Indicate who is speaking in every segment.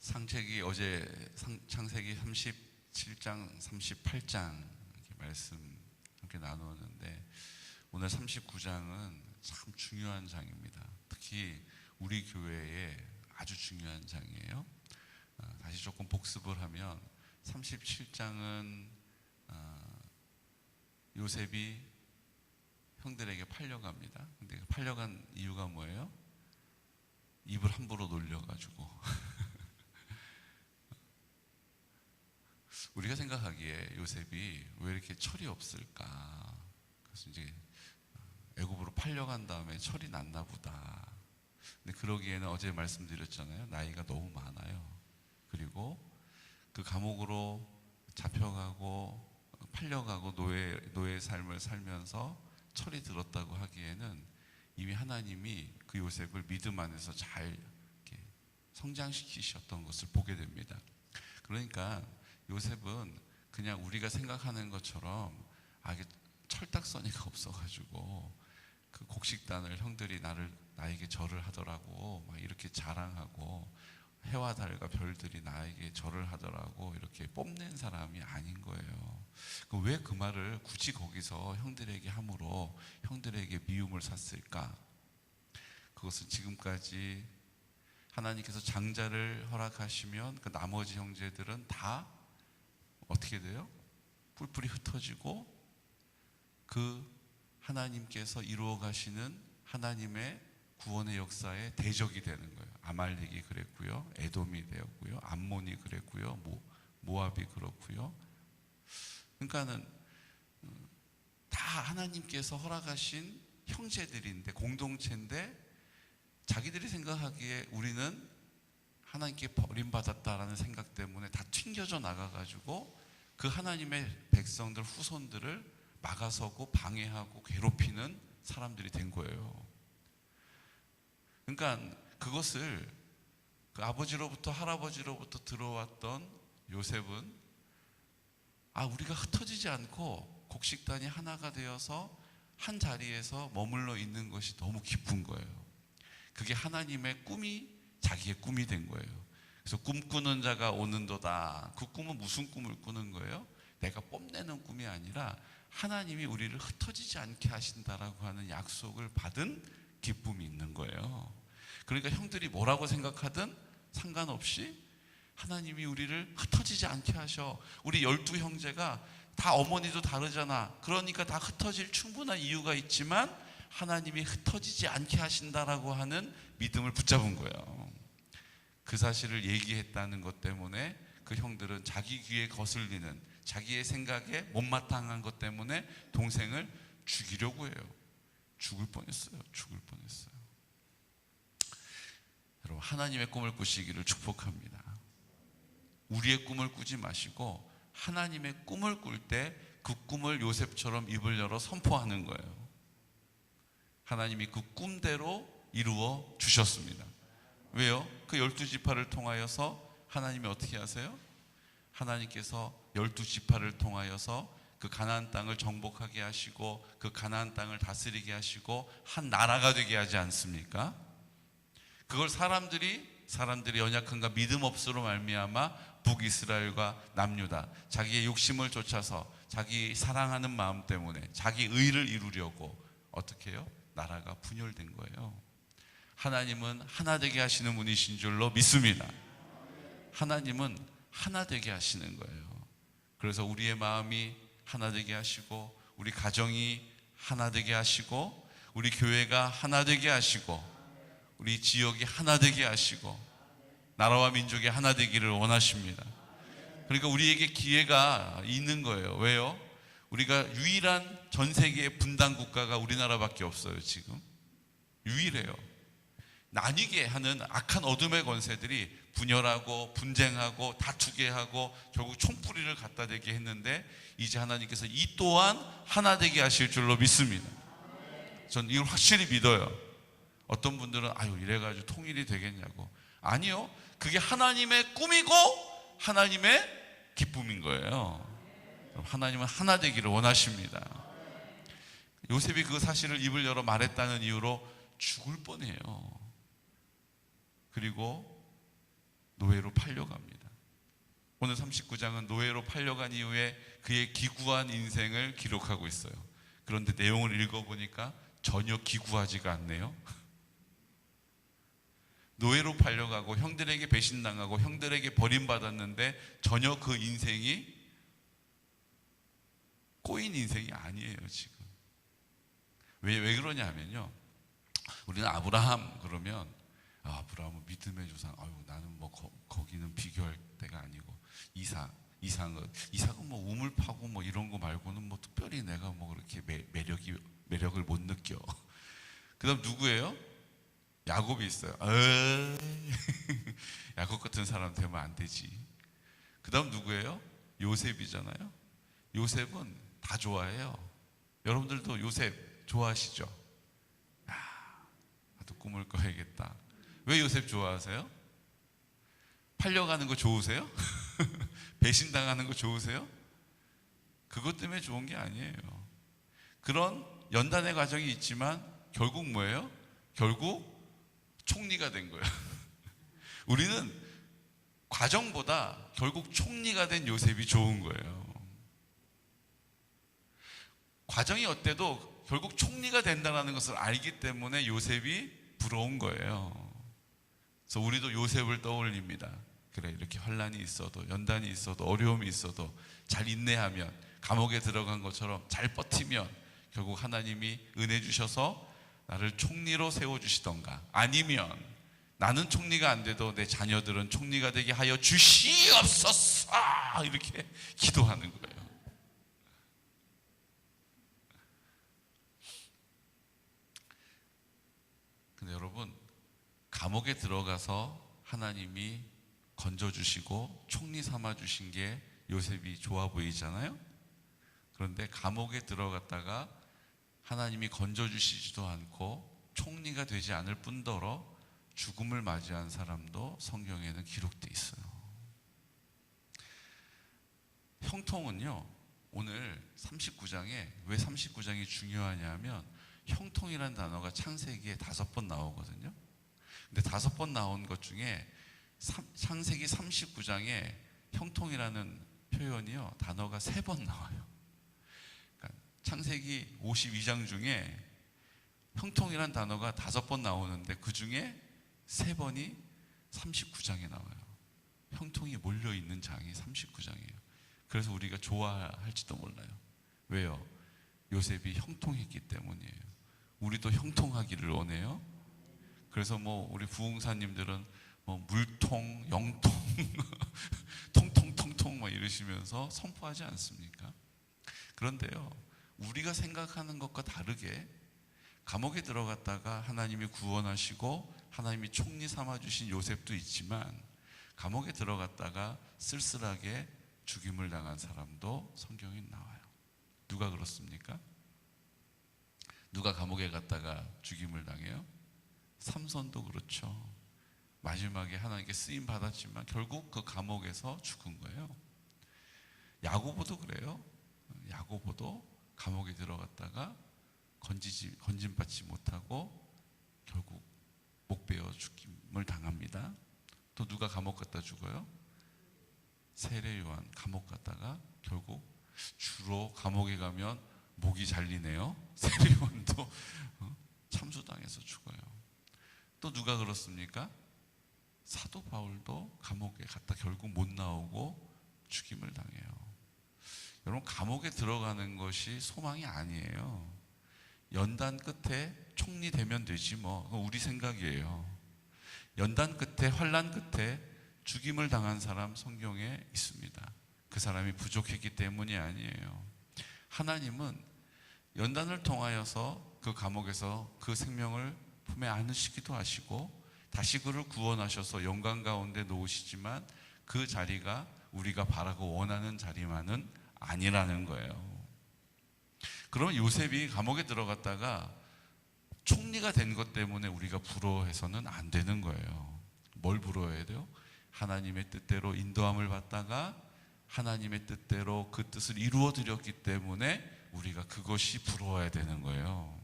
Speaker 1: 창세기 어제 상- 창세기 37장, 38장 이렇게 말씀 함께 나누었는데 오늘 39장은 참 중요한 장입니다. 특히 우리 교회에 아주 중요한 장이에요. 어, 다시 조금 복습을 하면 37장은 어, 요셉이 형들에게 팔려갑니다. 근데 팔려간 이유가 뭐예요? 입을 함부로 놀려가지고 우리가 생각하기에 요셉이 왜 이렇게 철이 없을까? 그래서 이제 애굽으로 팔려간 다음에 철이 났나 보다. 근데 그러기에는 어제 말씀드렸잖아요. 나이가 너무 많아요. 그리고 그 감옥으로 잡혀가고 팔려가고 노예 노예 삶을 살면서 철이 들었다고 하기에는 이미 하나님이 그 요셉을 믿음 안에서 잘 성장시키셨던 것을 보게 됩니다. 그러니까 요셉은 그냥 우리가 생각하는 것처럼 아 이게 철딱서니가 없어가지고 그 곡식단을 형들이 나를 나에게 절을 하더라고 막 이렇게 자랑하고 해와 달과 별들이 나에게 절을 하더라고 이렇게 뽐낸 사람이 아닌 거예요. 왜 그 말을 굳이 거기서 형들에게 함으로 형들에게 미움을 샀을까? 그것은 지금까지 하나님께서 장자를 허락하시면 그 나머지 형제들은 다 어떻게 돼요? 뿔뿔이 흩어지고 그 하나님께서 이루어 가시는 하나님의 구원의 역사에 대적이 되는 거예요. 아말렉이 그랬고요. 에돔이 되었고요. 암몬이 그랬고요. 모, 모압이 그렇고요. 그러니까는 음, 다 하나님께서 허락하신 형제들인데 공동체인데 자기들이 생각하기에 우리는 하나님께 버림받았다라는 생각 때문에 다 튕겨져 나가가지고 그 하나님의 백성들 후손들을 막아서고 방해하고 괴롭히는 사람들이 된 거예요. 그러니까 그것을 그 아버지로부터 할아버지로부터 들어왔던 요셉은 아 우리가 흩어지지 않고 곡식단이 하나가 되어서 한 자리에서 머물러 있는 것이 너무 기쁜 거예요. 그게 하나님의 꿈이 자기의 꿈이 된 거예요. 그래서 꿈꾸는 자가 오는도다. 그 꿈은 무슨 꿈을 꾸는 거예요? 내가 뽐내는 꿈이 아니라 하나님이 우리를 흩어지지 않게 하신다라고 하는 약속을 받은 기쁨이 있는 거예요. 그러니까 형들이 뭐라고 생각하든 상관없이 하나님이 우리를 흩어지지 않게 하셔. 우리 열두 형제가 다 어머니도 다르잖아. 그러니까 다 흩어질 충분한 이유가 있지만 하나님이 흩어지지 않게 하신다라고 하는 믿음을 붙잡은 거예요. 그 사실을 얘기했다는 것 때문에 그 형들은 자기 귀에 거슬리는 자기의 생각에 못마땅한 것 때문에 동생을 죽이려고 해요. 죽을 뻔했어요. 죽을 뻔했어요. 여러분 하나님의 꿈을 꾸시기를 축복합니다. 우리의 꿈을 꾸지 마시고 하나님의 꿈을 꿀 때 그 꿈을 요셉처럼 입을 열어 선포하는 거예요. 하나님이 그 꿈대로 이루어 주셨습니다. 왜요? 그 열두 지파를 통하여서 하나님이 어떻게 하세요? 하나님께서 열두 지파를 통하여서 그 가나안 땅을 정복하게 하시고 그 가나안 땅을 다스리게 하시고 한 나라가 되게 하지 않습니까? 그걸 사람들이 사람들이 연약한가 믿음 없으로 말미암아 북이스라엘과 남유다 자기의 욕심을 쫓아서 자기 사랑하는 마음 때문에 자기 의를 이루려고 어떻게 해요? 나라가 분열된 거예요. 하나님은 하나 되게 하시는 분이신 줄로 믿습니다. 하나님은 하나 되게 하시는 거예요. 그래서 우리의 마음이 하나 되게 하시고 우리 가정이 하나 되게 하시고 우리 교회가 하나 되게 하시고 우리 지역이 하나 되게 하시고 나라와 민족이 하나 되기를 원하십니다. 그러니까 우리에게 기회가 있는 거예요. 왜요? 우리가 유일한 전 세계의 분단 국가가 우리나라밖에 없어요, 지금. 유일해요. 나뉘게 하는 악한 어둠의 권세들이 분열하고 분쟁하고 다투게 하고 결국 총뿌리를 갖다 대게 했는데 이제 하나님께서 이 또한 하나 되게 하실 줄로 믿습니다. 전 이걸 확실히 믿어요. 어떤 분들은 아유 이래가지고 통일이 되겠냐고. 아니요. 그게 하나님의 꿈이고 하나님의 기쁨인 거예요. 하나님은 하나 되기를 원하십니다. 요셉이 그 사실을 입을 열어 말했다는 이유로 죽을 뻔해요. 그리고 노예로 팔려갑니다. 오늘 39장은 노예로 팔려간 이후에 그의 기구한 인생을 기록하고 있어요. 그런데 내용을 읽어보니까 전혀 기구하지가 않네요. 노예로 팔려가고 형들에게 배신당하고 형들에게 버림받았는데 전혀 그 인생이 꼬인 인생이 아니에요, 지금. 왜, 왜 그러냐 하면요. 우리는 아브라함 그러면 아, 아브라함은 믿음의 조상. 아유, 나는 뭐 거, 기는 비교할 때가 아니고 이삭, 이삭은 이삭은 뭐 우물 파고 뭐 이런 거 말고는 뭐 특별히 내가 뭐 그렇게 매, 매력이 매력을 못 느껴. 그다음 누구예요? 야곱이 있어요. 야곱 같은 사람 되면 안 되지. 그다음 누구예요? 요셉이잖아요. 요셉은 다 좋아해요. 여러분들도 요셉 좋아하시죠? 아, 나도 꿈을 꿔야겠다. 왜 요셉 좋아하세요? 팔려가는 거 좋으세요? 배신당하는 거 좋으세요? 그것 때문에 좋은 게 아니에요. 그런 연단의 과정이 있지만 결국 뭐예요? 결국 총리가 된 거예요. 우리는 과정보다 결국 총리가 된 요셉이 좋은 거예요. 과정이 어때도 결국 총리가 된다는 것을 알기 때문에 요셉이 부러운 거예요. 그래서 우리도 요셉을 떠올립니다. 그래 이렇게 환란이 있어도 연단이 있어도 어려움이 있어도 잘 인내하면 감옥에 들어간 것처럼 잘 버티면 결국 하나님이 은혜 주셔서 나를 총리로 세워 주시던가 아니면 나는 총리가 안 돼도 내 자녀들은 총리가 되게 하여 주시옵소서 이렇게 기도하는 거예요. 근데 여러분 감옥에 들어가서 하나님이 건져 주시고 총리 삼아 주신 게 요셉이 좋아 보이잖아요. 그런데 감옥에 들어갔다가 하나님이 건져 주시지도 않고 총리가 되지 않을 뿐더러 죽음을 맞이한 사람도 성경에는 기록돼 있어요. 형통은요. 오늘 39장에 왜 39장이 중요하냐면 형통이라는 단어가 창세기에 다섯 번 나오거든요. 근데 다섯 번 나온 것 중에 창세기 39장에 형통이라는 표현이요. 단어가 세 번 나와요. 그러니까 창세기 52장 중에 형통이라는 단어가 다섯 번 나오는데 그 중에 세 번이 39장에 나와요. 형통이 몰려 있는 장이 39장이에요. 그래서 우리가 좋아할지도 몰라요. 왜요? 요셉이 형통했기 때문이에요. 우리도 형통하기를 원해요. 그래서 뭐 우리 부흥사님들은 뭐 물통, 영통, 통통통통 막 이러시면서 선포하지 않습니까? 그런데요, 우리가 생각하는 것과 다르게 감옥에 들어갔다가 하나님이 구원하시고 하나님이 총리 삼아 주신 요셉도 있지만 감옥에 들어갔다가 쓸쓸하게 죽임을 당한 사람도 성경에 나와요. 누가 그렇습니까? 누가 감옥에 갔다가 죽임을 당해요? 삼손도 그렇죠. 마지막에 하나님께 쓰임 받았지만 결국 그 감옥에서 죽은 거예요. 야고보도 그래요. 야고보도 감옥에 들어갔다가 건지지 건진 받지 못하고 결국 목 베어 죽임을 당합니다. 또 누가 감옥 갔다 죽어요? 세례 요한 감옥 갔다가 결국 주로 감옥에 가면 목이 잘리네요. 세례 요한도 어? 참수당해서 죽어요. 또 누가 그렇습니까? 사도 바울도 감옥에 갔다 결국 못 나오고 죽임을 당해요. 여러분 감옥에 들어가는 것이 소망이 아니에요. 연단 끝에 총리 되면 되지 뭐 우리 생각이에요. 연단 끝에 환란 끝에 죽임을 당한 사람 성경에 있습니다. 그 사람이 부족했기 때문이 아니에요. 하나님은 연단을 통하여서 그 감옥에서 그 생명을 품에 안으시기도 하시고 다시 그를 구원하셔서 영광 가운데 놓으시지만 그 자리가 우리가 바라고 원하는 자리만은 아니라는 거예요. 그러면 요셉이 감옥에 들어갔다가 총리가 된 것 때문에 우리가 부러워해서는 안 되는 거예요. 뭘 부러워해야 돼요? 하나님의 뜻대로 인도함을 받다가 하나님의 뜻대로 그 뜻을 이루어 드렸기 때문에 우리가 그것이 부러워야 되는 거예요.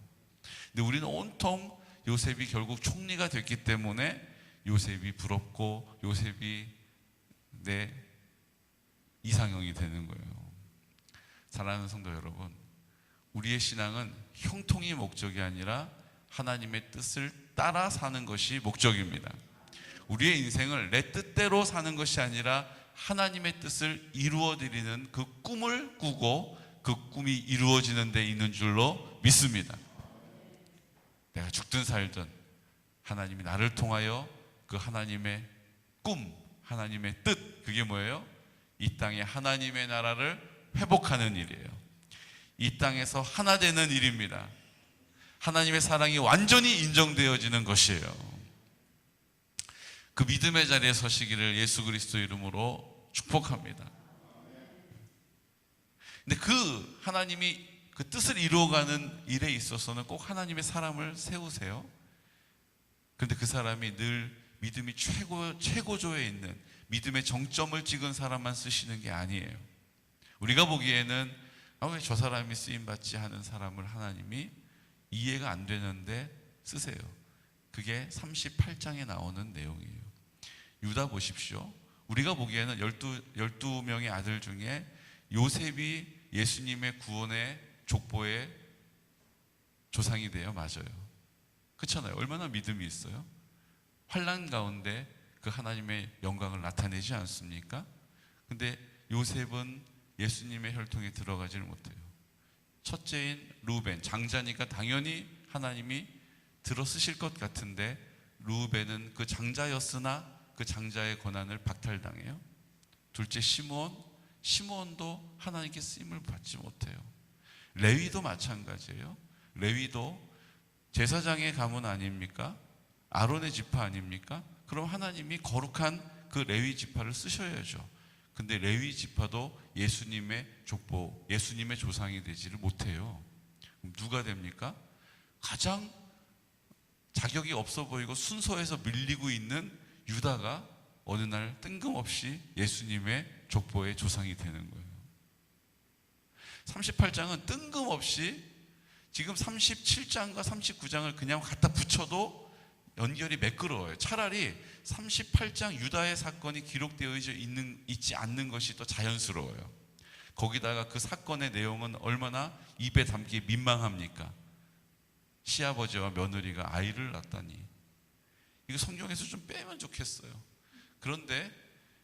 Speaker 1: 근데 우리는 온통 요셉이 결국 총리가 됐기 때문에 요셉이 부럽고 요셉이 내 이상형이 되는 거예요. 사랑하는 성도 여러분, 우리의 신앙은 형통이 목적이 아니라 하나님의 뜻을 따라 사는 것이 목적입니다. 우리의 인생을 내 뜻대로 사는 것이 아니라 하나님의 뜻을 이루어 드리는 그 꿈을 꾸고 그 꿈이 이루어지는 데 있는 줄로 믿습니다. 내가 죽든 살든 하나님이 나를 통하여 그 하나님의 꿈, 하나님의 뜻, 그게 뭐예요? 이 땅에 하나님의 나라를 회복하는 일이에요. 이 땅에서 하나 되는 일입니다. 하나님의 사랑이 완전히 인정되어지는 것이에요. 그 믿음의 자리에 서시기를 예수 그리스도 이름으로 축복합니다. 근데 그 하나님이 그 뜻을 이루어가는 일에 있어서는 꼭 하나님의 사람을 세우세요. 그런데 그 사람이 늘 믿음이 최고 최고조에 있는 믿음의 정점을 찍은 사람만 쓰시는 게 아니에요. 우리가 보기에는 아, 왜 저 사람이 쓰임 받지 하는 사람을 하나님이 이해가 안 되는데 쓰세요. 그게 38장에 나오는 내용이에요. 유다 보십시오. 우리가 보기에는 12, 12명의 아들 중에 요셉이 예수님의 구원의 족보의 조상이 돼요. 맞아요. 그렇잖아요. 얼마나 믿음이 있어요? 환란 가운데 그 하나님의 영광을 나타내지 않습니까? 근데 요셉은 예수님의 혈통에 들어가지를 못해요. 첫째인 루벤, 장자니까 당연히 하나님이 들어 쓰실 것 같은데 루벤은 그 장자였으나 그 장자의 권한을 박탈당해요. 둘째 시므온, 시므온도 하나님께 쓰임을 받지 못해요. 레위도 마찬가지예요. 레위도 제사장의 가문 아닙니까? 아론의 지파 아닙니까? 그럼 하나님이 거룩한 그 레위 지파를 쓰셔야죠. 근데 레위 지파도 예수님의 족보, 예수님의 조상이 되지를 못해요. 누가 됩니까? 가장 자격이 없어 보이고 순서에서 밀리고 있는 유다가 어느 날 뜬금없이 예수님의 족보의 조상이 되는 거예요. 38장은 뜬금없이 지금 37장과 39장을 그냥 갖다 붙여도 연결이 매끄러워요. 차라리 38장 유다의 사건이 기록되어 있는, 있지 않는 것이 더 자연스러워요. 거기다가 그 사건의 내용은 얼마나 입에 담기 민망합니까? 시아버지와 며느리가 아이를 낳다니. 이거 성경에서 좀 빼면 좋겠어요. 그런데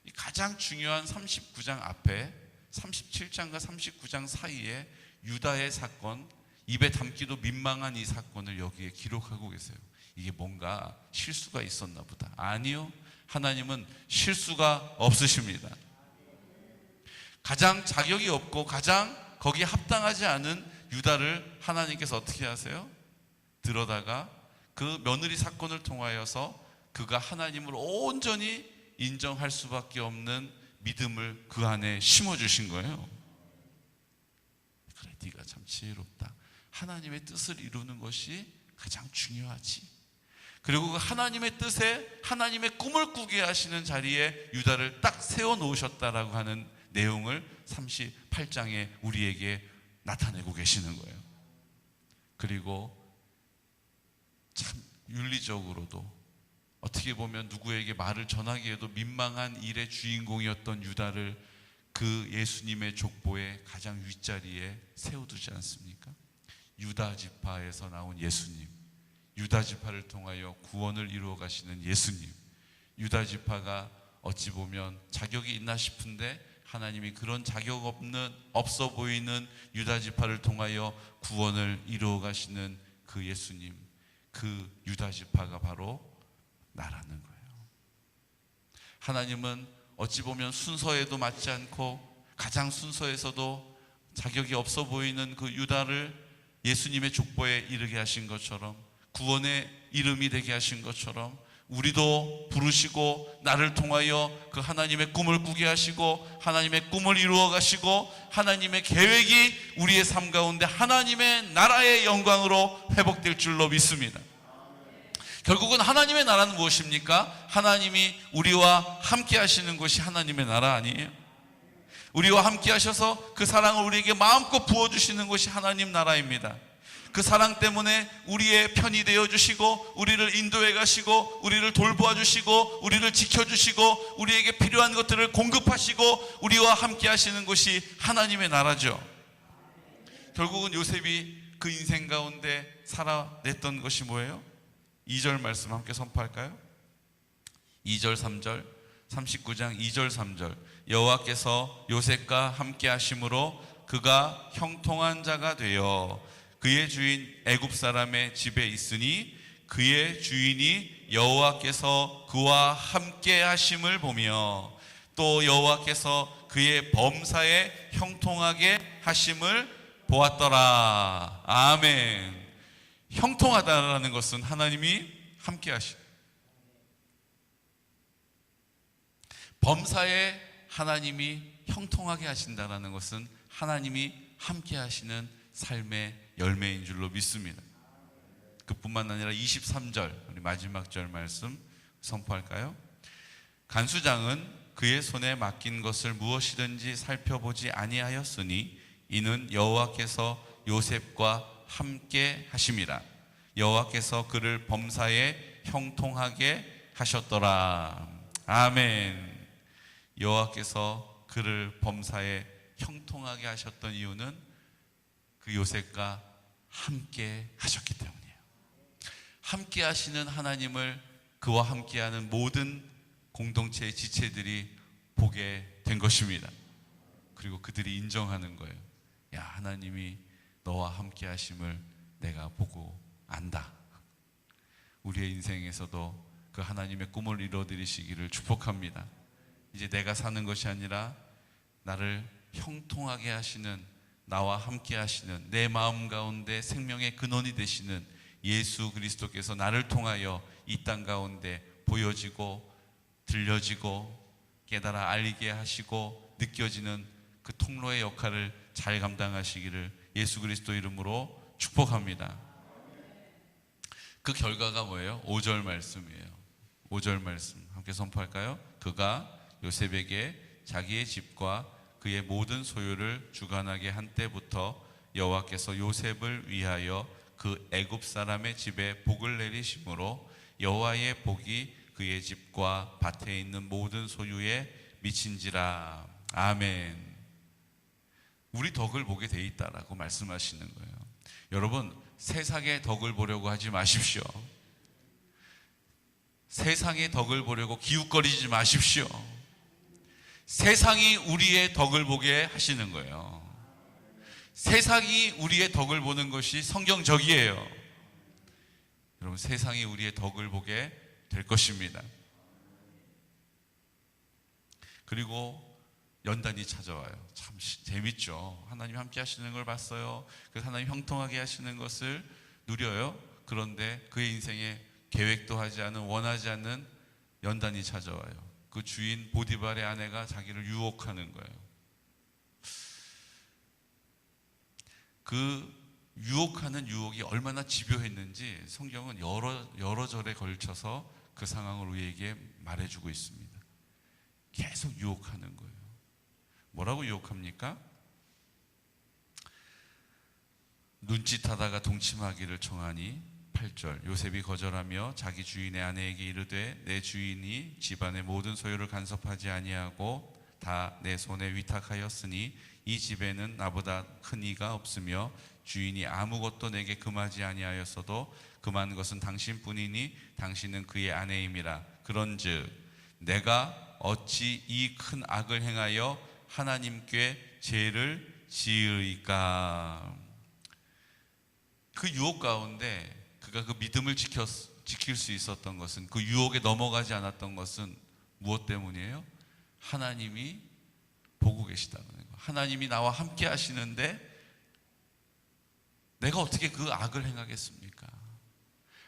Speaker 1: 이 가장 중요한 39장 앞에 37장과 39장 사이에 유다의 사건, 입에 담기도 민망한 이 사건을 여기에 기록하고 계세요. 이게 뭔가 실수가 있었나 보다. 아니요. 하나님은 실수가 없으십니다. 가장 자격이 없고 가장 거기에 합당하지 않은 유다를 하나님께서 어떻게 하세요? 들어다가 그 며느리 사건을 통하여서 그가 하나님을 온전히 인정할 수밖에 없는 믿음을 그 안에 심어 주신 거예요. 그래, 네가 참 지혜롭다. 하나님의 뜻을 이루는 것이 가장 중요하지. 그리고 그 하나님의 뜻에 하나님의 꿈을 꾸게 하시는 자리에 유다를 딱 세워 놓으셨다라고 하는 내용을 38장에 우리에게 나타내고 계시는 거예요. 그리고 참 윤리적으로도 어떻게 보면 누구에게 말을 전하기에도 민망한 일의 주인공이었던 유다를 그 예수님의 족보의 가장 윗자리에 세워두지 않습니까? 유다 지파에서 나온 예수님, 유다 지파를 통하여 구원을 이루어 가시는 예수님, 유다 지파가 어찌 보면 자격이 있나 싶은데 하나님이 그런 자격 없는 없어 보이는 유다 지파를 통하여 구원을 이루어 가시는 그 예수님, 그 유다 지파가 바로 나라는 거예요. 하나님은 어찌 보면 순서에도 맞지 않고 가장 순서에서도 자격이 없어 보이는 그 유다를 예수님의 족보에 이르게 하신 것처럼 구원의 이름이 되게 하신 것처럼 우리도 부르시고 나를 통하여 그 하나님의 꿈을 꾸게 하시고 하나님의 꿈을 이루어 가시고 하나님의 계획이 우리의 삶 가운데 하나님의 나라의 영광으로 회복될 줄로 믿습니다. 결국은 하나님의 나라는 무엇입니까? 하나님이 우리와 함께 하시는 것이 하나님의 나라 아니에요? 우리와 함께 하셔서 그 사랑을 우리에게 마음껏 부어주시는 것이 하나님 나라입니다. 그 사랑 때문에 우리의 편이 되어 주시고 우리를 인도해 가시고 우리를 돌보아 주시고 우리를 지켜 주시고 우리에게 필요한 것들을 공급하시고 우리와 함께 하시는 곳이 하나님의 나라죠. 결국은 요셉이 그 인생 가운데 살아냈던 것이 뭐예요? 2절 말씀 함께 선포할까요? 2절 3절 39장 2절 3절 여호와께서 요셉과 함께 하심으로 그가 형통한 자가 되어 그의 주인 애굽 사람의 집에 있으니 그의 주인이 여호와께서 그와 함께 하심을 보며 또 여호와께서 그의 범사에 형통하게 하심을 보았더라. 아멘. 형통하다라는 것은 하나님이 함께 하시. 범사에 하나님이 형통하게 하신다라는 것은 하나님이 함께 하시는 삶의 열매인 줄로 믿습니다. 그뿐만 아니라 23절 우리 마지막 절 말씀 선포할까요? 간수장은 그의 손에 맡긴 것을 무엇이든지 살펴보지 아니하였으니 이는 여호와께서 요셉과 함께 하심이라 여호와께서 그를 범사에 형통하게 하셨더라 아멘 여호와께서 그를 범사에 형통하게 하셨던 이유는 그 요셉과 함께 하셨기 때문이에요. 함께 하시는 하나님을 그와 함께하는 모든 공동체의 지체들이 보게 된 것입니다. 그리고 그들이 인정하는 거예요. 야, 하나님이 너와 함께 하심을 내가 보고 안다. 우리의 인생에서도 그 하나님의 꿈을 이루어드리시기를 축복합니다. 이제 내가 사는 것이 아니라 나를 형통하게 하시는 나와 함께 하시는 내 마음 가운데 생명의 근원이 되시는 예수 그리스도께서 나를 통하여 이 땅 가운데 보여지고 들려지고 깨달아 알리게 하시고 느껴지는 그 통로의 역할을 잘 감당하시기를 예수 그리스도 이름으로 축복합니다. 그 결과가 뭐예요? 5절 말씀이에요. 5절 말씀 함께 선포할까요? 그가 요셉에게 자기의 집과 그의 모든 소유를 주관하게 한 때부터 여호와께서 요셉을 위하여 그 애굽 사람의 집에 복을 내리심으로 여호와의 복이 그의 집과 밭에 있는 모든 소유에 미친지라 아멘. 우리 덕을 보게 돼 있다라고 말씀하시는 거예요. 여러분 세상의 덕을 보려고 하지 마십시오. 세상의 덕을 보려고 기웃거리지 마십시오. 세상이 우리의 덕을 보게 하시는 거예요. 세상이 우리의 덕을 보는 것이 성경적이에요. 여러분, 세상이 우리의 덕을 보게 될 것입니다. 그리고 연단이 찾아와요. 참 시- 재밌죠. 하나님 함께 하시는 걸 봤어요. 그래서 하나님 형통하게 하시는 것을 누려요. 그런데 그의 인생에 계획도 하지 않은 원하지 않는 연단이 찾아와요. 그 주인 보디발의 아내가 자기를 유혹하는 거예요. 그 유혹하는 유혹이 얼마나 집요했는지 성경은 여러 여러 절에 걸쳐서 그 상황을 우리에게 말해주고 있습니다. 계속 유혹하는 거예요. 뭐라고 유혹합니까? 눈짓하다가 동침하기를 청하니 8절 요셉이 거절하며 자기 주인의 아내에게 이르되 내 주인이 집안의 모든 소유를 간섭하지 아니하고 다 내 손에 위탁하였으니 이 집에는 나보다 큰 이가 없으며 주인이 아무것도 내게 금하지 아니하였어도 금한 것은 당신뿐이니 당신은 그의 아내임이라 그런즉 내가 어찌 이 큰 악을 행하여 하나님께 죄를 지으리까 그 유혹 가운데 그가 그 믿음을 지켰, 지킬 수 있었던 것은 그 유혹에 넘어가지 않았던 것은 무엇 때문이에요? 하나님이 보고 계시다는 거. 하나님이 나와 함께 하시는데 내가 어떻게 그 악을 행하겠습니까?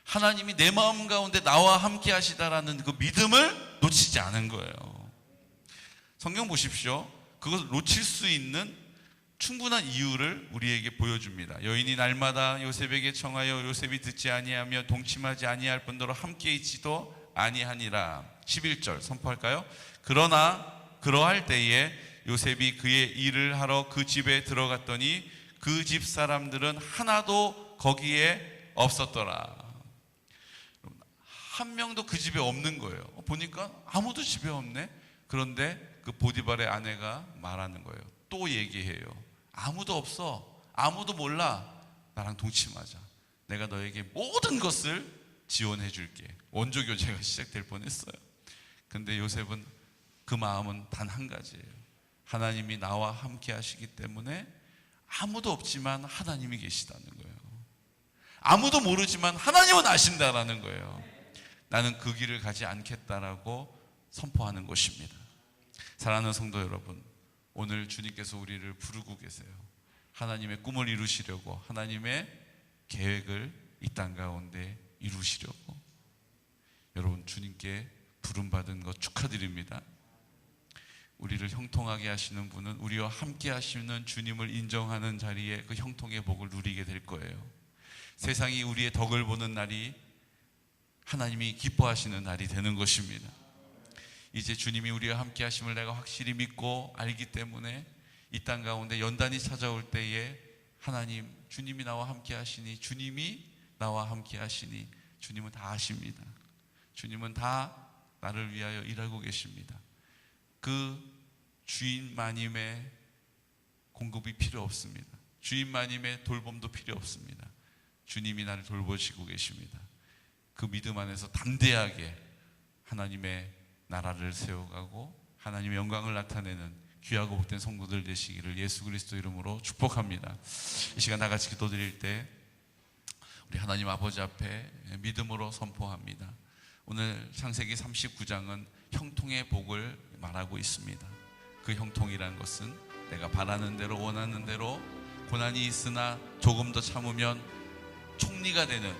Speaker 1: 하나님이 내 마음 가운데 나와 함께 하시다라는 그 믿음을 놓치지 않은 거예요. 성경 보십시오. 그것을 놓칠 수 있는 충분한 이유를 우리에게 보여줍니다. 여인이 날마다 요셉에게 청하여 요셉이 듣지 아니하며 동침하지 아니할 뿐더러 함께 있지도 아니하니라. 11절 선포할까요? 그러나 그러할 때에 요셉이 그의 일을 하러 그 집에 들어갔더니 그 집 사람들은 하나도 거기에 없었더라. 한 명도 그 집에 없는 거예요. 어, 보니까 아무도 집에 없네. 그런데 그 보디발의 아내가 말하는 거예요. 또 얘기해요. 아무도 없어. 아무도 몰라. 나랑 동침하자. 내가 너에게 모든 것을 지원해 줄게. 원조 교제가 시작될 뻔했어요. 근데 요셉은 그 마음은 단 한 가지예요. 하나님이 나와 함께 하시기 때문에 아무도 없지만 하나님이 계시다는 거예요. 아무도 모르지만 하나님은 아신다라는 거예요. 나는 그 길을 가지 않겠다라고 선포하는 것입니다. 사랑하는 성도 여러분, 오늘 주님께서 우리를 부르고 계세요. 하나님의 꿈을 이루시려고 하나님의 계획을 이 땅 가운데 이루시려고 여러분 주님께 부름받은 것 축하드립니다. 우리를 형통하게 하시는 분은 우리와 함께 하시는 주님을 인정하는 자리에 그 형통의 복을 누리게 될 거예요. 세상이 우리의 덕을 보는 날이 하나님이 기뻐하시는 날이 되는 것입니다. 이제 주님이 우리와 함께 하심을 내가 확실히 믿고 알기 때문에 이 땅 가운데 연단이 찾아올 때에 하나님 주님이 나와 함께 하시니 주님이 나와 함께 하시니 주님은 다 아십니다. 주님은 다 나를 위하여 일하고 계십니다. 그 주인 마님의 공급이 필요 없습니다. 주인 마님의 돌봄도 필요 없습니다. 주님이 나를 돌보시고 계십니다. 그 믿음 안에서 담대하게 하나님의 나라를 세워가고 하나님의 영광을 나타내는 귀하고 복된 성도들 되시기를 예수 그리스도 이름으로 축복합니다. 이 시간 다 같이 기도 드릴 때 우리 하나님 아버지 앞에 믿음으로 선포합니다. 오늘 창세기 39장은 형통의 복을 말하고 있습니다. 그 형통이란 것은 내가 바라는 대로 원하는 대로 고난이 있으나 조금 더 참으면 총리가 되는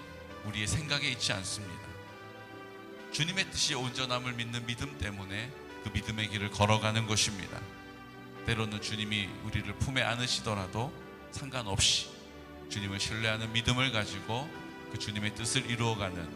Speaker 1: 우리의 생각에 있지 않습니다. 주님의 뜻이 온전함을 믿는 믿음 때문에 그 믿음의 길을 걸어가는 것입니다. 때로는 주님이 우리를 품에 안으시더라도 상관없이 주님을 신뢰하는 믿음을 가지고 그 주님의 뜻을 이루어가는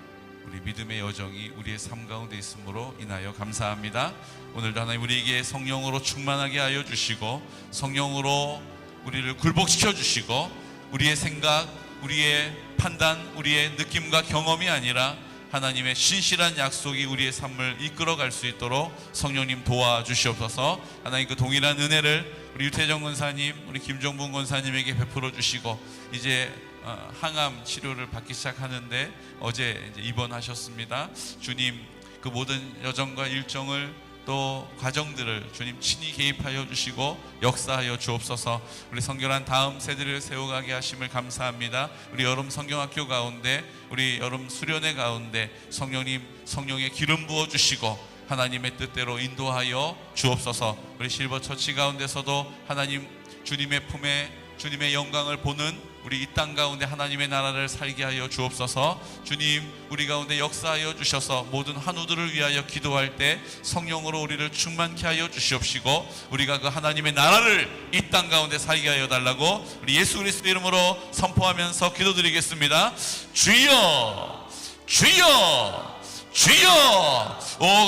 Speaker 1: 우리 믿음의 여정이 우리의 삶 가운데 있으므로 인하여 감사합니다. 오늘도 하나님 우리에게 성령으로 충만하게 하여 주시고 성령으로 우리를 굴복시켜 주시고 우리의 생각, 우리의 판단, 우리의 느낌과 경험이 아니라 하나님의 신실한 약속이 우리의 삶을 이끌어 갈 수 있도록 성령님 도와주시옵소서. 하나님 그 동일한 은혜를 우리 유태정 권사님, 우리 김종분 권사님에게 베풀어 주시고 이제 어, 항암 치료를 받기 시작하는데 어제 입원하셨습니다. 주님 그 모든 여정과 일정을 또 과정들을 주님 친히 개입하여 주시고 역사하여 주옵소서. 우리 성결한 다음 세대를 세워가게 하심을 감사합니다. 우리 여름 성경학교 가운데 우리 여름 수련회 가운데 성령님 성령의 기름 부어 주시고 하나님의 뜻대로 인도하여 주옵소서. 우리 실버 처치 가운데서도 하나님 주님의 품에 주님의 영광을 보는 우리 이 땅 가운데 하나님의 나라를 살게 하여 주옵소서. 주님, 우리 가운데 역사하여 주셔서 모든 한우들을 위하여 기도할 때 성령으로 우리를 충만케 하여 주시옵시고 우리가 그 하나님의 나라를 이 땅 가운데 살게 하여 달라고 우리 예수 그리스도 이름으로 선포하면서 기도드리겠습니다. 주여, 주여, 주여. 오